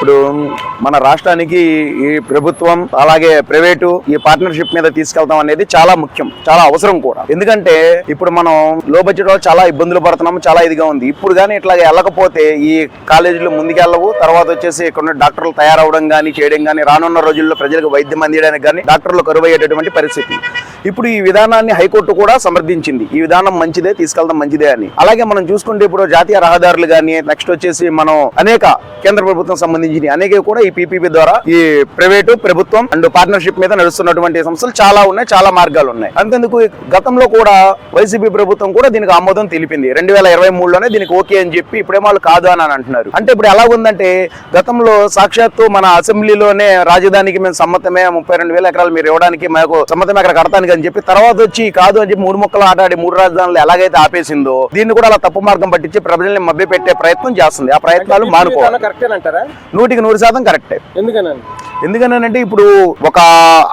ఇప్పుడు మన రాష్ట్రానికి ఈ ప్రభుత్వం అలాగే ప్రైవేటు ఈ పార్ట్నర్షిప్ మీద తీసుకెళ్తాం అనేది చాలా ముఖ్యం చాలా అవసరం కూడా. ఎందుకంటే ఇప్పుడు మనం లో బడ్జెట్లో చాలా ఇబ్బందులు పడుతున్నాము చాలా ఇదిగా ఉంది. ఇప్పుడు కానీ ఇట్లా వెళ్ళకపోతే ఈ కాలేజీలు ముందుకెళ్ళవు తర్వాత వచ్చేసి ఇక్కడ డాక్టర్లు తయారవడం కానీ చేయడం కానీ రానున్న రోజుల్లో ప్రజలకు వైద్యం అందించడానికి కానీ డాక్టర్లు కరువయ్యేటటువంటి పరిస్థితి. ఇప్పుడు ఈ విధానాన్ని హైకోర్టు కూడా సమర్థించింది. ఈ విధానం మంచిదే తీసుకెళ్దాం మంచిదే అని. అలాగే మనం చూసుకుంటే ఇప్పుడు జాతీయ రహదారులు కానీ నెక్స్ట్ వచ్చేసి మనం అనేక కేంద్ర ప్రభుత్వం సంబంధించిన అనేక కూడా ఈ పీపీపీ ద్వారా ఈ ప్రైవేటు ప్రభుత్వం అండ్ పార్ట్నర్షిప్ మీద నడుస్తున్నటువంటి సంస్థలు చాలా ఉన్నాయి చాలా మార్గాలు ఉన్నాయి. అంతేందుకు గతంలో కూడా వైసీపీ ప్రభుత్వం కూడా దీనికి ఆమోదం తెలిపింది. రెండు వేల ఇరవై మూడులోనే దీనికి ఓకే అని చెప్పి ఇప్పుడే వాళ్ళు కాదు అని అంటున్నారు. అంటే ఇప్పుడు ఎలా ఉందంటే గతంలో సాక్షాత్తు మన అసెంబ్లీలోనే రాజధానికి మేము సమ్మతమే ముప్పై రెండు వేల ఎకరాలు మీరు ఇవ్వడానికి మాకు సమ్మతమే అక్కడ కడతానికి అని చెప్పి తర్వాత వచ్చి కాదు అని చెప్పి మూడు ముక్కలు ఆటాడి మూడు రాజధానులు ఎలాగైతే ఆపేసిందో దీన్ని కూడా అలా తప్పు మార్గం పట్టించి ప్రజల్ని మభ్య పెట్టే ప్రయత్నం చేస్తుంది. ఆ ప్రయత్నాలు మానుకోవాలి. అంటారా నూటికి నూరు శాతం కరెక్టే ఎందుకనండి? ఎందుకనంటే ఇప్పుడు ఒక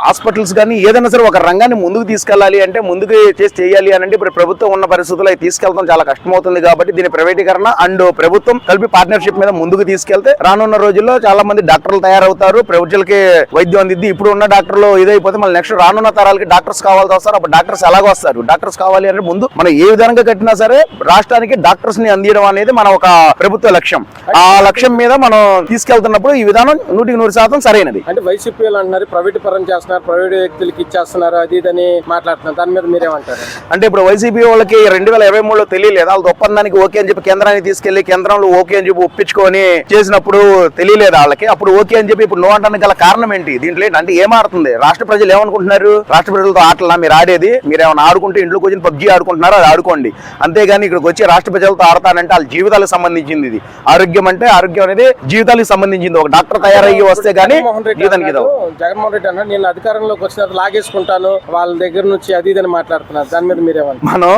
హాస్పిటల్స్ కానీ ఏదైనా సరే ఒక రంగాన్ని ముందుకు తీసుకెళ్ళాలి అంటే ముందుకు చేసి చేయాలి అని అంటే ఇప్పుడు ప్రభుత్వం ఉన్న పరిస్థితుల్లో తీసుకెళ్తాం చాలా కష్టమవుతుంది కాబట్టి దీని ప్రైవేటీకరణ అండ్ ప్రభుత్వం కలిపి పార్ట్నర్షిప్ మీద ముందుకు తీసుకెళ్తే రానున్న రోజుల్లో చాలా మంది డాక్టర్లు తయారవుతారు. ప్రజలకి వైద్యం అందిద్ది. ఇప్పుడు ఉన్న డాక్టర్లు ఇదైపోతే మళ్ళీ నెక్స్ట్ రానున్న తరాలకి డాక్టర్స్ కావాల్సి వస్తారు అప్పుడు డాక్టర్స్ ఎలాగో వస్తారు. డాక్టర్స్ కావాలి అంటే ముందు మనం ఏ విధంగా కట్టినా సరే రాష్ట్రానికి డాక్టర్స్ని అందించడం అనేది మన ఒక ప్రభుత్వ లక్ష్యం. ఆ లక్ష్యం మీద మనం తీసుకెళ్తున్నప్పుడు ఈ విధానం నూటికి నూరు శాతం సరైనది. అంటే వైసీపీ అంటున్నారు ప్రైవేట్ పరం చేస్తున్నారు ప్రైవేట్ వ్యక్తులకి ఇచ్చేస్తున్నారు అది ఇదని మాట్లాడుతున్నారు. దాని మీద మీరేమంటారు? అంటే ఇప్పుడు వైసీపీ వాళ్ళకి రెండు వేల ఇరవై మూడులో తెలియలేదు. వాళ్ళ ఒప్పందానికి ఓకే అని చెప్పి కేంద్రానికి తీసుకెళ్ళి కేంద్రంలో ఓకే అని చెప్పి ఒప్పించుకొని చేసినప్పుడు తెలియలేదు వాళ్ళకి. అప్పుడు ఓకే అని చెప్పి ఇప్పుడు నో అంటానికి గల కారణం ఏంటి? దీంట్లో? అంటే ఏమాడుతుంది రాష్ట్ర ప్రజలు ఏమనుకుంటున్నారు? రాష్ట్ర ప్రజలతో ఆటలా మీరు ఆడేది మీరు ఏమైనా ఆడుకుంటే ఇంట్లో కూర్చొని పబ్జీ ఆడుకుంటున్నారో? అది ఆడుకోండి. అంతేగాని ఇక్కడికి వచ్చి రాష్ట్ర ప్రజలతో ఆడతానంటే వాళ్ళ జీవితాలకు సంబంధించింది ఇది. ఆరోగ్యం అంటే ఆరోగ్యం అనేది జీవితాలకు సంబంధించింది. ఒక డాక్టర్ తయారయ్యి వస్తే గానీ జగన్మోహన్ రెడ్డి జీవితానికి ఇది అన్నాడు, జగన్మోహన్ రెడ్డి అన్నాడు నేను అధికారంలోకి వచ్చిన లాగేసుకుంటాను వాళ్ళ దగ్గర నుంచి అది ఇదని మాట్లాడుతున్నారు. దాని మీద మీరేమంటారు? మనం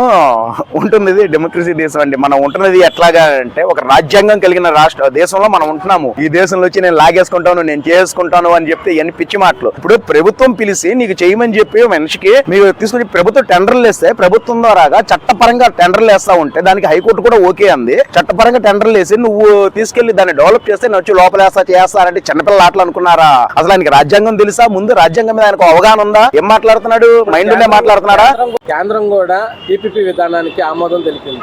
ఉంటున్నది డెమోక్రసీ దేశం అండి. మనం ఉంటున్నది ఎట్లాగా అంటే ఒక రాజ్యాంగం కలిగిన రాష్ట్ర దేశంలో మనం ఉంటున్నాము. ఈ దేశంలో వచ్చి నేను లాగేసుకుంటాను నేను చేసుకుంటాను అని చెప్తే ఇవన్నీ పిచ్చి మాటలు. ఇప్పుడు ప్రభుత్వం పిలిచి నీకు చేయమని చెప్పి మనిషికి మీరు తీసుకుని ప్రభుత్వం టెండర్లు వేస్తే ప్రభుత్వం ద్వారాగా చట్టపరంగా టెండర్లు వేస్తా ఉంటే దానికి హైకోర్టు కూడా ఓకే అంది. చట్టపరంగా టెండర్లు వేసి నువ్వు తీసుకెళ్ళి దాన్ని డెవలప్ చేస్తే నచ్చి వచ్చి లోపల వేస్తా చేస్తారంటే చిన్నపిల్లలు ఆటలు అనుకున్నారా? అసలు ఆయనకి రాజ్యాంగం తెలుసా? ముందు రాజ్యాంగం మీద ఆయనకు అవగాహన ఉందా? ఏం మాట్లాడుతున్నాడు? మైండ్ మాట్లాడుతున్నాడా? కేంద్రం- కేంద్రం కూడా టీపీపీ విధానానికి ఆమోదం తెలిపింది.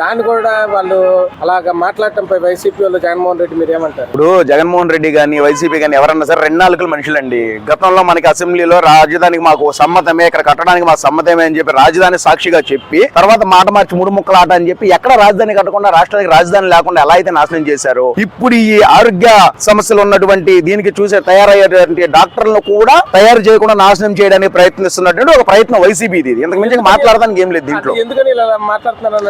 దాన్ని కూడా వాళ్ళు అలాగా మాట్లాడటంపై వైసీపీ వాళ్ళు జగన్మోహన్ రెడ్డి మీరు ఏమంటారు? ఇప్పుడు జగన్మోహన్ రెడ్డి గాని వైసీపీ గాని ఎవరన్నా సరే రెండు నాలుగుల మనుషులండి. గతంలో మనకి అసెంబ్లీలో రాజధానికి మాకు సమ్మతమే ఇక్కడ కట్టడానికి మాకు సమ్మతమే అని చెప్పి రాజధాని సాక్షిగా చెప్పి తర్వాత మాట మార్చి మూడు ముక్కల ఆట అని చెప్పి ఎక్కడ రాజధాని కట్టకుండా రాష్ట్రానికి రాజధాని లేకుండా ఎలా అయితే నాశనం చేశారో ఇప్పుడు ఈ ఆరోగ్య సమస్యలు ఉన్నటువంటి దీనికి చూసే తయారయ్యేటువంటి డాక్టర్లను కూడా తయారు చేయకుండా నాశనం చేయడానికి ప్రయత్నిస్తున్నటువంటి ఒక ప్రయత్నం వైసీపీ ఇది. ఇంతకు మించి మాట్లాడడానికి ఏం లేదు దీంట్లో. ఎందుకని ఇలా మాట్లాడుతున్నారు అని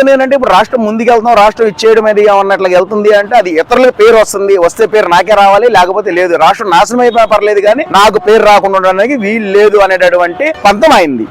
అంటారు ఇప్పుడు రాష్ట్రం ముందుకెళ్తున్నాం రాష్ట్రం ఇచ్చేయడం అది అన్నట్లుగా వెళ్తుంది అంటే అది ఇతరులకు పేరు వస్తుంది వస్తే పేరు నాకే రావాలి లేకపోతే లేదు. రాష్ట్రం నాశనం అయిపోయినా పర్లేదు కానీ నాకు పేరు రాకుండా ఉండడానికి వీలు లేదు అనేటటువంటి పంతం అయింది.